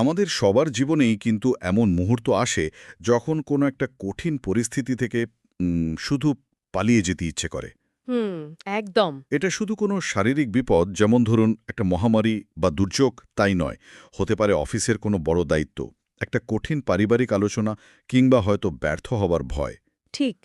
আমাদের সবার জীবনেই কিন্তু এমন মুহূর্ত আসে যখন কোনো একটা কঠিন পরিস্থিতি থেকে শুধু পালিয়ে যেতে ইচ্ছে করে। হুম একদম। এটা শুধু কোনো শারীরিক বিপদ যেমন ধরুন একটা মহামারী বা দুর্যোগ তাই নয়। হতে পারে অফিসের কোনো বড় দায়িত্ব একটা কঠিন পারিবারিক আলোচনা কিংবা হয়তো ব্যর্থ হবার ভয়। ঠিক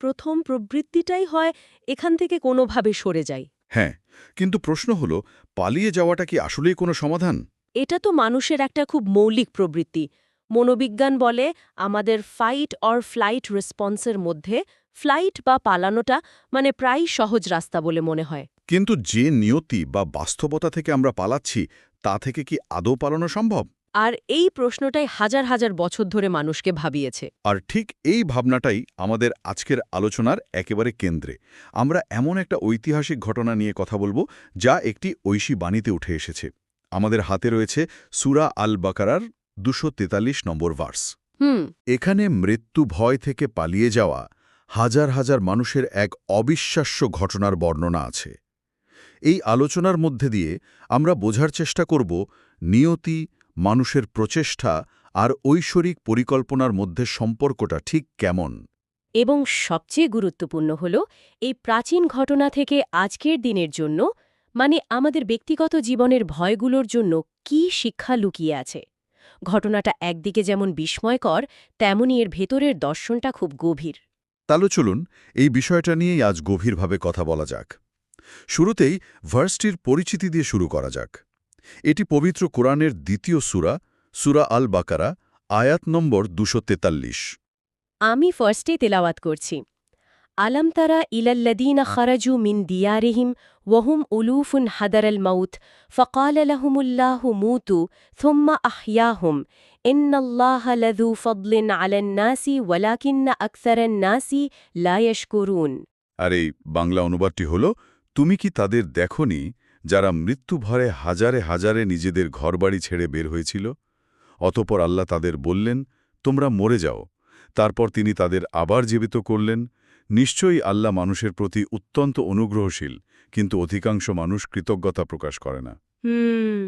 প্রথম প্রবৃত্তিটাই হয় এখান থেকে কোনোভাবে সরে যাই। হ্যাঁ কিন্তু প্রশ্ন হলো পালিয়ে যাওয়াটা কি আসলেই কোনো সমাধান? এটা তো মানুষের একটা খুব মৌলিক প্রবৃত্তি। মনোবিজ্ঞান বলে আমাদের ফাইট অর ফ্লাইট রেসপন্সের মধ্যে ফ্লাইট বা পালানোটা মানে প্রায় সহজ রাস্তা বলে মনে হয়। কিন্তু যে নিয়তি বা বাস্তবতা থেকে আমরা পালাচ্ছি তা থেকে কি আদৌ পালানো সম্ভব? আর এই প্রশ্নটাই হাজার হাজার বছর ধরে মানুষকে ভাবিয়েছে। আর ঠিক এই ভাবনাটাই আমাদের আজকের আলোচনার একেবারে কেন্দ্রে। আমরা এমন একটা ঐতিহাসিক ঘটনা নিয়ে কথা বলব যা একটি ঐশী বাণীতে উঠে এসেছে। আমাদের হাতে রয়েছে সুরা আল বাকারার দুশো নম্বর ভার্স। হুম। এখানে মৃত্যু ভয় থেকে পালিয়ে যাওয়া হাজার হাজার মানুষের এক অবিশ্বাস্য ঘটনার বর্ণনা আছে। এই আলোচনার মধ্যে দিয়ে আমরা বোঝার চেষ্টা করব নিয়তি মানুষের প্রচেষ্টা আর ঐশ্বরিক পরিকল্পনার মধ্যে সম্পর্কটা ঠিক কেমন। এবং সবচেয়ে গুরুত্বপূর্ণ হল এই প্রাচীন ঘটনা থেকে আজকের দিনের জন্য মানে আমাদের ব্যক্তিগত জীবনের ভয়গুলোর জন্য কি শিক্ষা লুকিয়ে আছে? ঘটনাটা একদিকে যেমন বিস্ময়কর তেমনি এর ভেতরের দর্শনটা খুব গভীর। তাহলে চলুন এই বিষয়টা নিয়েই আজ গভীরভাবে কথা বলা যাক। শুরুতেই ভার্সটির পরিচিতি দিয়ে শুরু করা যাক। এটি পবিত্র কোরআনের দ্বিতীয় সুরা সুরা আল বাকারা আয়াত নম্বর দুশো তেতাল্লিশ। আমি ফার্স্টে তেলাওয়াত করছি। আলম তারা ইলাল্লাদিনা খারাজু মিন দিয়ারিহিম ওয়াহুম উলুফুন হাদারাল মাউত ফকাল লাহুমুল্লাহু মুতু থুম্মা আহইয়াহুম ইন্নাল্লাহ লাযু ফদলিন আলান নাসি ওয়ালাকিন্না আকসারান নাসি লা ইয়াশকুরুন আর এই বাংলা অনুবাদটি হল, তুমি কি তাদের দেখনি যারা মৃত্যু ভরে হাজারে হাজারে নিজেদের ঘরবাড়ি ছেড়ে বের হয়েছিল? অতপর আল্লাহ তাদের বললেন, তোমরা মরে যাও। তারপর তিনি তাদের আবার জীবিত করলেন। নিশ্চয়ই আল্লাহ মানুষের প্রতি অত্যন্ত অনুগ্রহশীল কিন্তু অধিকাংশ মানুষ কৃতজ্ঞতা প্রকাশ করে না। হুম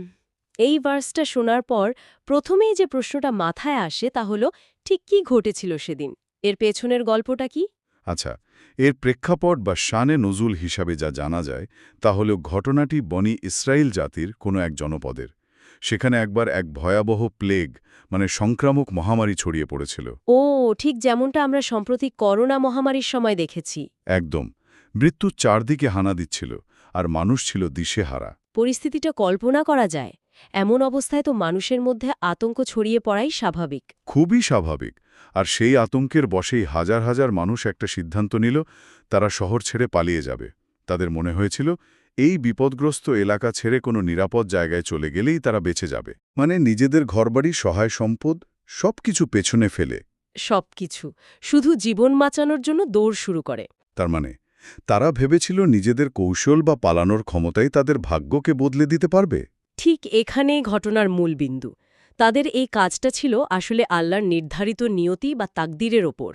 এই ভার্সটা শোনার পর প্রথমেই যে প্রশ্নটা মাথায় আসে তা হল ঠিক কি ঘটেছিল সেদিন? এর পেছনের গল্পটা কি? আচ্ছা এর প্রেক্ষাপট বা শানে নজুল হিসাবে যা জানা যায় তা হল ঘটনাটি বনি ইসরায়েল জাতির কোনো এক জনপদের। সেখানে একবার এক ভয়াবহ প্লেগ মানে সংক্রামক মহামারী ছড়িয়ে পড়েছিল। ও ঠিক যেমনটা আমরা সম্প্রতি করোনা মহামারীর সময় দেখেছি। একদম। মৃত্যু চারদিকে হানা দিচ্ছিল আর মানুষ ছিল দিশেহারা। পরিস্থিতিটা কল্পনা করা যায়। এমন অবস্থায় তো মানুষের মধ্যে আতঙ্ক ছড়িয়ে পড়াই স্বাভাবিক। খুবই স্বাভাবিক। আর সেই আতঙ্কের বসেই হাজার হাজার মানুষ একটা সিদ্ধান্ত নিল তারা শহর ছেড়ে পালিয়ে যাবে। তাদের মনে হয়েছিল এই বিপদগ্রস্ত এলাকা ছেড়ে কোনো নিরাপদ জায়গায় চলে গেলেই তারা বেঁচে যাবে। মানে নিজেদের ঘরবাড়ি সহায় সম্পদ সবকিছু পেছনে ফেলে। সবকিছু। শুধু জীবন বাঁচানোর জন্য দৌড় শুরু করে। তার মানে তারা ভেবেছিল নিজেদের কৌশল বা পালানোর ক্ষমতাই তাদের ভাগ্যকে বদলে দিতে পারবে? ঠিক এখানেই ঘটনার মূল বিন্দু। তাদের এই কাজটা ছিল আসলে আল্লাহর নির্ধারিত নিয়তি বা তাকদিরের ওপর।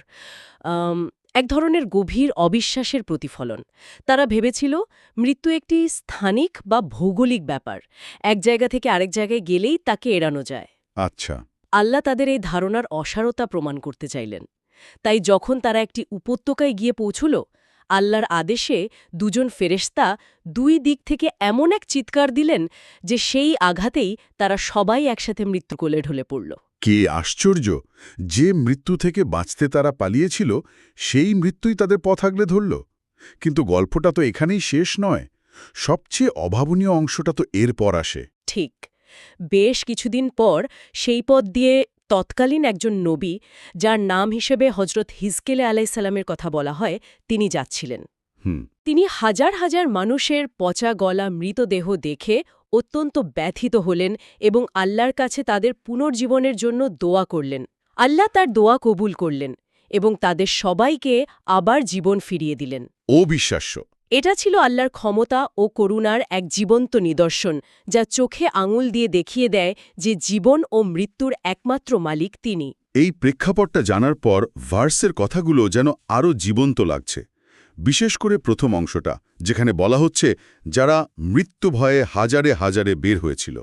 এক ধরনের গভীর অবিশ্বাসের প্রতিফলন। তারা ভেবেছিল মৃত্যু একটি স্থানিক বা ভৌগোলিক ব্যাপার। এক জায়গা থেকে আরেক জায়গায় গেলেই তাকে এড়ানো যায়। আচ্ছা। আল্লাহ তাদের এই ধারণার অসারতা প্রমাণ করতে চাইলেন। তাই যখন তারা একটি উপত্যকায় গিয়ে পৌঁছল আল্লাহর আদেশে দুজন ফেরেশতা দুই দিক থেকে এমন এক চিৎকার দিলেন যে সেই আঘাতেই তারা সবাই একসাথে মৃত্যুকোলে ঢলে পড়ল। কি আশ্চর্য যে মৃত্যু থেকে বাঁচতে তারা পালিয়েছিল সেই মৃত্যুই তাদের পথ আগলে ধরল। কিন্তু গল্পটা তো এখানেই শেষ নয় সবচেয়ে অভাবনীয় অংশটা তো এরপর আসে। ঠিক বেশ কিছুদিন পর সেই পথ দিয়ে তৎকালীন একজন নবী যার নাম হিসেবে হজরত হিজকেলে আলাইসাল্লামের কথা বলা হয় তিনি যাচ্ছিলেন। হুম। তিনি হাজার হাজার মানুষের পচা গলা মৃতদেহ দেখে অত্যন্ত ব্যথিত হলেন এবং আল্লাহর কাছে তাদের পুনর্জীবনের জন্য দোয়া করলেন। আল্লাহ তার দোয়া কবুল করলেন এবং তাদের সবাইকে আবার জীবন ফিরিয়ে দিলেন। অবিশ্বাস্য এটা ছিল আল্লাহর ক্ষমতা ও করুণার এক জীবন্ত নিদর্শন যা চোখে আঙুল দিয়ে দেখিয়ে দেয় যে জীবন ও মৃত্যুর একমাত্র মালিক তিনি। এই প্রেক্ষাপটটা জানার পর ভার্সের কথাগুলো যেন আরও জীবন্ত লাগছে। বিশেষ করে প্রথম অংশটা যেখানে বলা হচ্ছে যারা মৃত্যু ভয়ে হাজারে হাজারে বের হয়েছিল।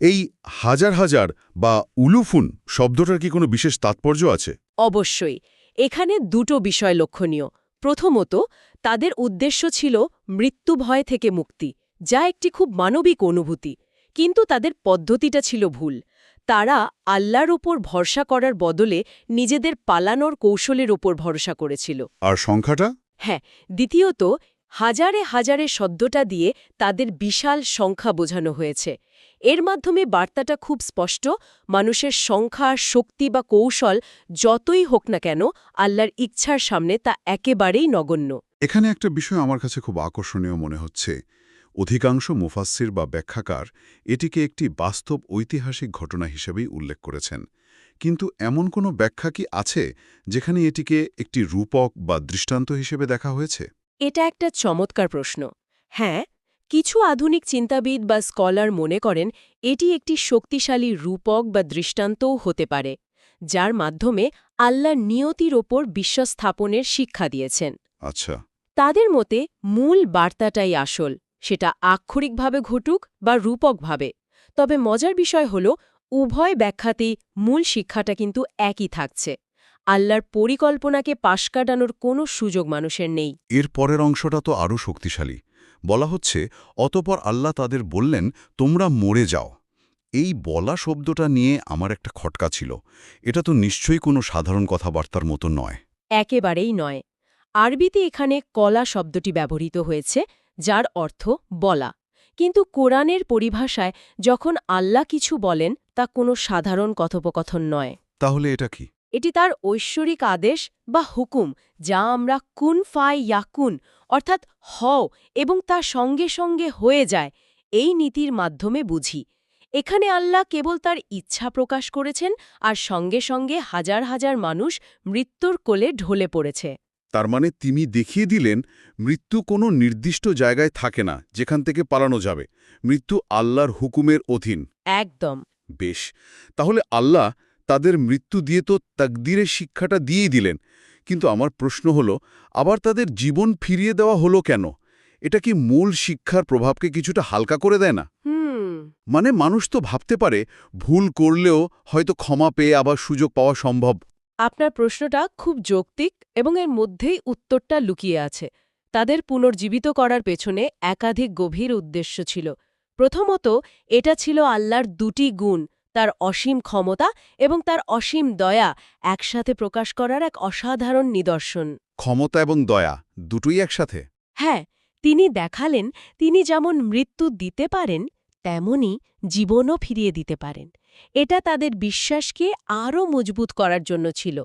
এই হাজার হাজার বা উলুফুন শব্দটার কি কোনো বিশেষ তাৎপর্য আছে? অবশ্যই। এখানে দুটো বিষয় লক্ষণীয়। প্রথমত তাদের উদ্দেশ্য ছিল মৃত্যু ভয় থেকে মুক্তি যা একটি খুব মানবিক অনুভূতি কিন্তু তাদের পদ্ধতিটা ছিল ভুল। তারা আল্লাহর ওপর ভরসা করার বদলে নিজেদের পালানোর কৌশলের ওপর ভরসা করেছিল। আর সংখ্যাটা? হ্যাঁ দ্বিতীয়ত, হাজারে হাজারে শব্দটা দিয়ে তাদের বিশাল সংখ্যা বোঝানো হয়েছে। এর মাধ্যমে বার্তাটা খুব স্পষ্ট, মানুষের সংখ্যা, শক্তি বা কৌশল যতই হোক না কেন আল্লাহর ইচ্ছার সামনে তা একেবারেই নগণ্য। এখানে একটা বিষয় আমার কাছে খুব আকর্ষণীয় মনে হচ্ছে। অধিকাংশ মুফাসসির বা ব্যাখ্যাকার এটিকে একটি বাস্তব ঐতিহাসিক ঘটনা হিসেবেই উল্লেখ করেছেন। কিন্তু এমন কোনো ব্যাখ্যা কি আছে যেখানে এটিকে একটি রূপক বা দৃষ্টান্ত হিসেবে দেখা হয়েছে? এটা একটা চমৎকার প্রশ্ন। হ্যাঁ কিছু আধুনিক চিন্তাবিদ বা স্কলার মনে করেন এটি একটি শক্তিশালী রূপক বা দৃষ্টান্তও হতে পারে যার মাধ্যমে আল্লাহ নিয়তির ওপর বিশ্বাস স্থাপনের শিক্ষা দিয়েছেন। আচ্ছা। তাদের মতে মূল বার্তাটাই আসল সেটা আক্ষরিকভাবে ঘটুক বা রূপকভাবে। তবে মজার বিষয় হল উভয় ব্যাখ্যাতেই মূল শিক্ষাটা কিন্তু একই থাকছে। আল্লাহর পরিকল্পনাকে পাশ কাটানোর কোনো সুযোগ মানুষের নেই। এর পরের অংশটা তো আরও শক্তিশালী। বলা হচ্ছে অতপর আল্লাহ তাদের বললেন তোমরা মরে যাও। এই বলা শব্দটা নিয়ে আমার একটা খটকা ছিল। এটা তো নিশ্চয়ই কোনো সাধারণ কথাবার্তার মতো নয়। একেবারেই নয়। আরবিতে এখানে কলা শব্দটি ব্যবহৃত হয়েছে যার অর্থ বলা। কিন্তু কোরআনের পরিভাষায় যখন আল্লাহ কিছু বলেন তা কোনো সাধারণ কথোপকথন নয়। তাহলে এটা কি? এটি তার ঐশ্বরিক আদেশ বা হুকুম যা আমরা কুন ফাই ইয়াকুন অর্থাৎ হও এবং তা সঙ্গে সঙ্গে হয়ে যায় এই নীতির মাধ্যমে বুঝি। এখানে আল্লাহ কেবল তার ইচ্ছা প্রকাশ করেছেন আর সঙ্গে সঙ্গে হাজার হাজার মানুষ মৃত্যুর কোলে ঢলে পড়েছে। তার মানে তিনি দেখিয়ে দিলেন মৃত্যু কোনো নির্দিষ্ট জায়গায় থাকে না যেখান থেকে পালানো যাবে। মৃত্যু আল্লাহর হুকুমের অধীন। একদম। বেশ। তাহলে আল্লাহ তাদের মৃত্যু দিয়ে তো তাকদিরের শিক্ষাটা দিয়েই দিলেন। কিন্তু আমার প্রশ্ন হল আবার তাদের জীবন ফিরিয়ে দেওয়া হলো কেন? এটা কি মূল শিক্ষার প্রভাবকে কিছুটা হালকা করে দেয় না? হুম। মানে মানুষ তো ভাবতে পারে ভুল করলেও হয়তো ক্ষমা পেয়ে আবার সুযোগ পাওয়া সম্ভব। আপনার প্রশ্নটা খুব যৌক্তিক এবং এর মধ্যেই উত্তরটা লুকিয়ে আছে। তাদের পুনর্জীবিত করার পেছনে একাধিক গভীর উদ্দেশ্য ছিল। প্রথমত এটা ছিল আল্লাহর দুটি গুণ তার অসীম ক্ষমতা এবং তার অসীম দয়া একসাথে প্রকাশ করার এক অসাধারণ নিদর্শন। ক্ষমতা এবং দয়া দুটোই একসাথে? হ্যাঁ তিনি দেখালেন তিনি যেমন মৃত্যু দিতে পারেন তেমনি জীবনও ফিরিয়ে দিতে পারেন। এটা তাদের বিশ্বাসকে আরও মজবুত করার জন্য ছিল।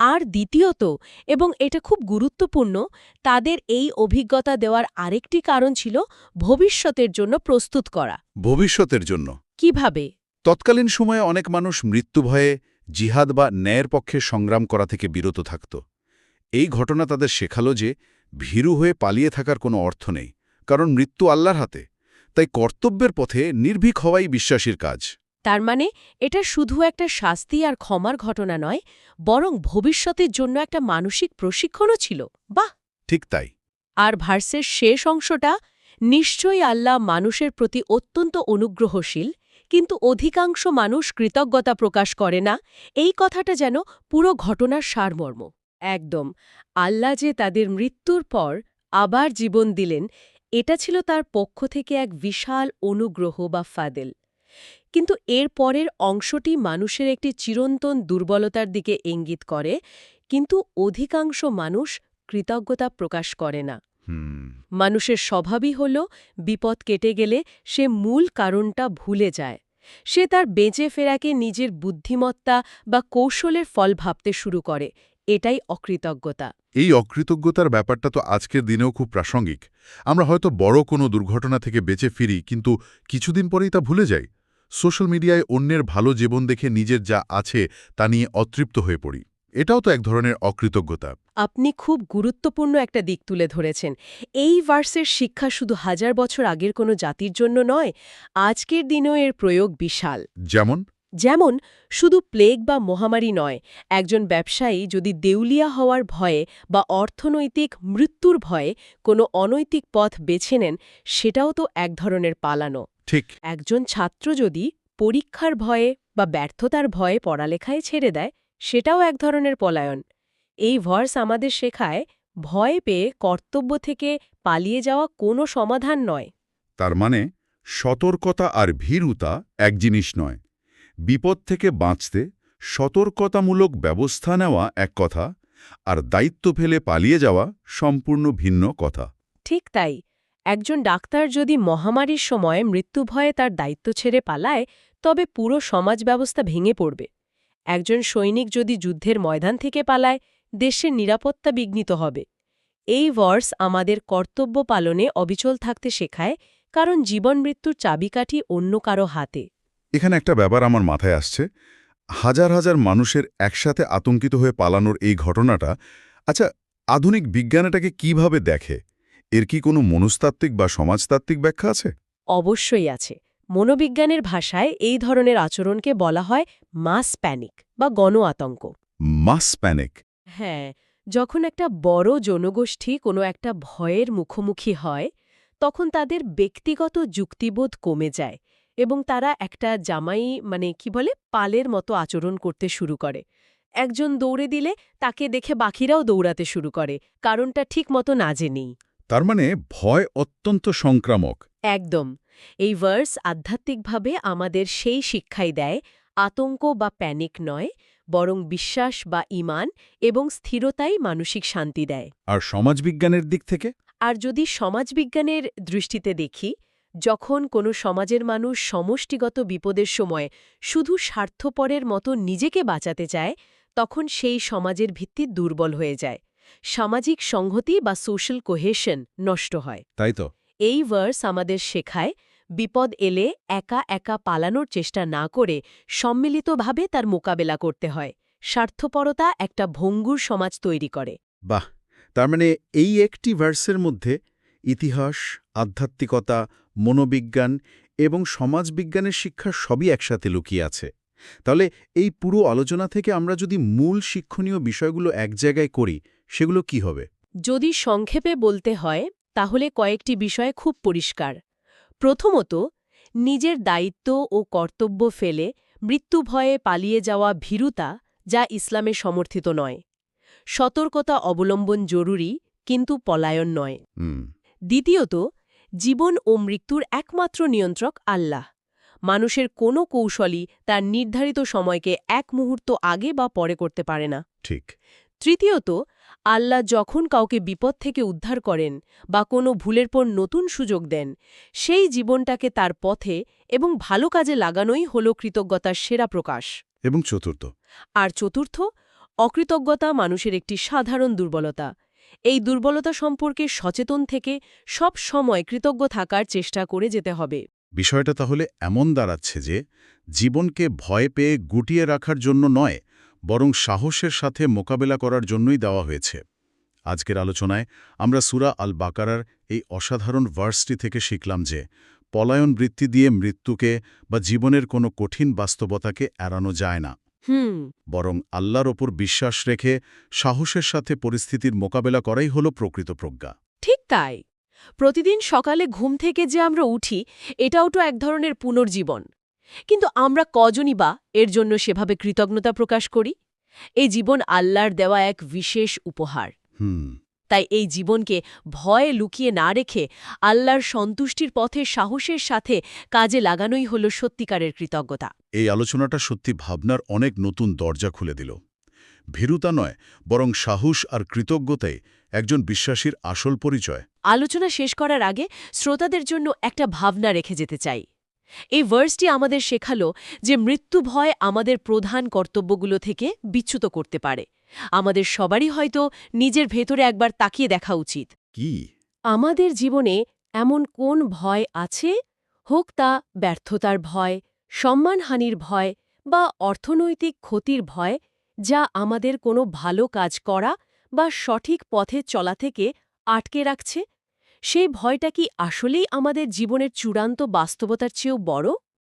আর দ্বিতীয়ত এবং এটা খুব গুরুত্বপূর্ণ তাদের এই অভিজ্ঞতা দেওয়ার আরেকটি কারণ ছিল ভবিষ্যতের জন্য প্রস্তুত করা। ভবিষ্যতের জন্য। কীভাবে? তৎকালীন সময়ে অনেক মানুষ মৃত্যু ভয়ে জিহাদ বা ন্যায়ের পক্ষে সংগ্রাম করা থেকে বিরত থাকত। এই ঘটনা তাদের শেখালো যে ভীরু হয়ে পালিয়ে থাকার কোনো অর্থ নেই কারণ মৃত্যু আল্লাহর হাতে। তাই কর্তব্যের পথে নির্ভীক হওয়াই বিশ্বাসীর কাজ। তার মানে এটা শুধু একটা শাস্তি আর ক্ষমার ঘটনা নয় বরং ভবিষ্যতের জন্য একটা মানসিক প্রশিক্ষণও ছিল। বাহ! ঠিক তাই। আর ভার্সের শেষ অংশটা নিশ্চয়ই আল্লাহ মানুষের প্রতি অত্যন্ত অনুগ্রহশীল কিন্তু অধিকাংশ মানুষ কৃতজ্ঞতা প্রকাশ করে না। এই কথাটা যেন পুরো ঘটনার সারমর্ম। একদম আল্লাহ যে তাদের মৃত্যুর পর আবার জীবন দিলেন এটা ছিল তার পক্ষ থেকে এক বিশাল অনুগ্রহ বা ফাদেল। কিন্তু এর পরের অংশটি মানুষের একটি চিরন্তন দুর্বলতার দিকে ইঙ্গিত করে কিন্তু অধিকাংশ মানুষ কৃতজ্ঞতা প্রকাশ করে না। মানুষের স্বভাবই হল বিপদ কেটে গেলে সে মূল কারণটা ভুলে যায়। সে তার বেঁচে ফেরাকে নিজের বুদ্ধিমত্তা বা কৌশলের ফল ভাবতে শুরু করে এটাই অকৃতজ্ঞতা। এই অকৃতজ্ঞতার ব্যাপারটা তো আজকের দিনেও খুব প্রাসঙ্গিক। আমরা হয়তো বড় কোনো দুর্ঘটনা থেকে বেঁচে ফিরি কিন্তু কিছুদিন পরেই তা ভুলে যাই। সোশ্যাল মিডিয়ায় অন্যের ভালো জীবন দেখে নিজের যা আছে তা নিয়ে অতৃপ্ত হয়ে পড়ি। এটাও তো এক ধরনের অকৃতজ্ঞতা। আপনি খুব গুরুত্বপূর্ণ একটা দিক তুলে ধরেছেন। এই ভার্সের শিক্ষা শুধু হাজার বছর আগের কোনো জাতির জন্য নয় আজকের দিনেও এর প্রয়োগ বিশাল। যেমন? যেমন শুধু প্লেগ বা মহামারী নয় একজন ব্যবসায়ী যদি দেউলিয়া হওয়ার ভয়ে বা অর্থনৈতিক মৃত্যুর ভয়ে কোনো অনৈতিক পথ বেছে নেন সেটাও তো এক ধরনের পালানো। ঠিক। একজন ছাত্র যদি পরীক্ষার ভয়ে বা ব্যর্থতার ভয়ে পড়ালেখায় ছেড়ে দেয় সেটাও এক ধরনের পলায়ন। এই ভার্স আমাদের শেখায় ভয় পেয়ে কর্তব্য থেকে পালিয়ে যাওয়া কোনো সমাধান নয়। তার মানে সতর্কতা আর ভীরুতা এক জিনিস নয়। বিপদ থেকে বাঁচতে সতর্কতামূলক ব্যবস্থা নেওয়া এক কথা আর দায়িত্ব ফেলে পালিয়ে যাওয়া সম্পূর্ণ ভিন্ন কথা। ঠিক তাই। একজন ডাক্তার যদি মহামারীর সময় মৃত্যু ভয়ে তার দায়িত্ব ছেড়ে পালায়, তবে পুরো সমাজ ব্যবস্থা ভেঙে পড়বে। একজন সৈনিক যদি যুদ্ধের ময়দান থেকে পালায়, দেশের নিরাপত্তা বিঘ্নিত হবে। এই ভার্স আমাদের কর্তব্য পালনে অবিচল থাকতে শেখায়, কারণ জীবন মৃত্যুর চাবিকাঠি অন্য কারও হাতে। এখানে একটা ব্যাপার আমার মাথায় আসছে। হাজার হাজার মানুষের একসাথে আতঙ্কিত হয়ে পালানোর এই ঘটনাটা আচ্ছা আধুনিক বিজ্ঞান এটাকে কীভাবে দেখে? এর কি কোনো মনস্তাত্ত্বিক বা সমাজতাত্ত্বিক ব্যাখ্যা আছে? অবশ্যই আছে। মনোবিজ্ঞানের ভাষায় এই ধরনের আচরণকে বলা হয় মাস প্যানিক বা গণ আতঙ্ক মাস প্যানিক হ্যাঁ যখন একটা বড় জনগোষ্ঠী কোনো একটা ভয়ের মুখোমুখি হয় তখন তাদের ব্যক্তিগত যুক্তিবোধ কমে যায় এবং তারা একটা জামাই মানে কি বলে পালের মতো আচরণ করতে শুরু করে। একজন দৌড়ে দিলে তাকে দেখে বাকিরাও দৌড়াতে শুরু করে কারণটা ঠিক মতো না জেনেই। তার মানে ভয় অত্যন্ত সংক্রামক। একদম। এই ভার্স আধ্যাত্মিকভাবে আমাদের সেই শিক্ষাই দেয় আতঙ্ক বা প্যানিক নয় বরং বিশ্বাস বা ইমান এবং স্থিরতাই মানসিক শান্তি দেয়। আর সমাজবিজ্ঞানের দিক থেকে? আর যদি সমাজবিজ্ঞানের দৃষ্টিতে দেখি যখন কোনো সমাজের মানুষ সমষ্টিগত বিপদের সময় শুধু স্বার্থপরের মতো নিজেকে বাঁচাতে চায় তখন সেই সমাজের ভিত্তি দুর্বল হয়ে যায়। সামাজিক সংহতি বা সোশ্যাল কোহেশন নষ্ট হয়। তাই তো। এই ভার্স আমাদের শেখায় বিপদ এলে একা একা পালানোর চেষ্টা না করে সম্মিলিতভাবে তার মোকাবেলা করতে হয়। স্বার্থপরতা একটা ভঙ্গুর সমাজ তৈরি করে। বাহ! তার মানে এই একটি ভার্সের মধ্যে ইতিহাস আধ্যাত্মিকতা মনোবিজ্ঞান এবং সমাজবিজ্ঞানের শিক্ষা সবই একসাথে লুকিয়ে আছে। তাহলে এই পুরো আলোচনা থেকে আমরা যদি মূল শিক্ষণীয় বিষয়গুলো এক জায়গায় করি সেগুলো কি হবে? যদি সংক্ষেপে বলতে হয় তাহলে কয়েকটি বিষয় খুব পরিষ্কার। প্রথমত নিজের দায়িত্ব ও কর্তব্য ফেলে মৃত্যু ভয়ে পালিয়ে যাওয়া ভীরুতা যা ইসলামে সমর্থিত নয়। সতর্কতা অবলম্বন জরুরি কিন্তু পলায়ন নয়। দ্বিতীয়ত জীবন ও মৃত্যুর একমাত্র নিয়ন্ত্রক আল্লাহ। মানুষের কোনো কৌশলই তার নির্ধারিত সময়কে এক মুহূর্ত আগে বা পরে করতে পারে না। ঠিক। তৃতীয়ত আল্লাহ যখন কাউকে বিপদ থেকে উদ্ধার করেন বা কোনো ভুলের পর নতুন সুযোগ দেন সেই জীবনটাকে তার পথে এবং ভালো কাজে লাগানোই হল কৃতজ্ঞতার সেরা প্রকাশ। এবং চতুর্থ। আর চতুর্থ অকৃতজ্ঞতা মানুষের একটি সাধারণ দুর্বলতা। এই দুর্বলতা সম্পর্কে সচেতন থেকে সব সময় কৃতজ্ঞ থাকার চেষ্টা করে যেতে হবে। বিষয়টা তাহলে এমন দাঁড়াচ্ছে যে জীবনকে ভয় পেয়ে গুটিয়ে রাখার জন্য নয় বরং সাহসের সাথে মোকাবেলা করার জন্যই দেওয়া হয়েছে। আজকের আলোচনায় আমরা সুরা আল বাকারার এই অসাধারণ ভার্সটি থেকে শিখলাম যে পলায়ন বৃত্তি দিয়ে মৃত্যুকে বা জীবনের কোনো কঠিন বাস্তবতাকে এড়ানো যায় না। হুম। বরং আল্লাহর ওপর বিশ্বাস রেখে সাহসের সাথে পরিস্থিতির মোকাবেলা করাই হল প্রকৃত প্রজ্ঞা। ঠিক তাই। প্রতিদিন সকালে ঘুম থেকে যে আমরা উঠি এটাও তো এক ধরনের পুনর্জীবন। কিন্তু আমরা কজনই বা এর জন্য সেভাবে কৃতজ্ঞতা প্রকাশ করি? এই জীবন আল্লাহর দেওয়া এক বিশেষ উপহার। হুম। তাই এই জীবনকে ভয়ে লুকিয়ে না রেখে আল্লাহর সন্তুষ্টির পথে সাহসের সাথে কাজে লাগানোই হল সত্যিকারের কৃতজ্ঞতা। এই আলোচনাটা সত্যি ভাবনার অনেক নতুন দরজা খুলে দিল। ভীরুতা নয় বরং সাহস আর কৃতজ্ঞতাই একজন বিশ্বাসীর আসল পরিচয়। আলোচনা শেষ করার আগে শ্রোতাদের জন্য একটা ভাবনা রেখে যেতে চাই। এই ভার্সটি আমাদের শেখালো যে মৃত্যু ভয় আমাদের প্রধান কর্তব্যগুলো থেকে বিচ্যুত করতে পারে। আমাদের সবারই হয়তো নিজের ভেতরে একবার তাকিয়ে দেখা উচিত। কি? আমাদের জীবনে এমন কোন ভয় আছে? হোক তা ব্যর্থতার ভয় সম্মানহানির ভয় বা অর্থনৈতিক ক্ষতির ভয় যা আমাদের কোনো ভালো কাজ করা বা সঠিক পথে চলা থেকে আটকে রাখছে সেই ভয়টা কি আসলেই আমাদের জীবনের চূড়ান্ত বাস্তবতার চেয়েও বড়?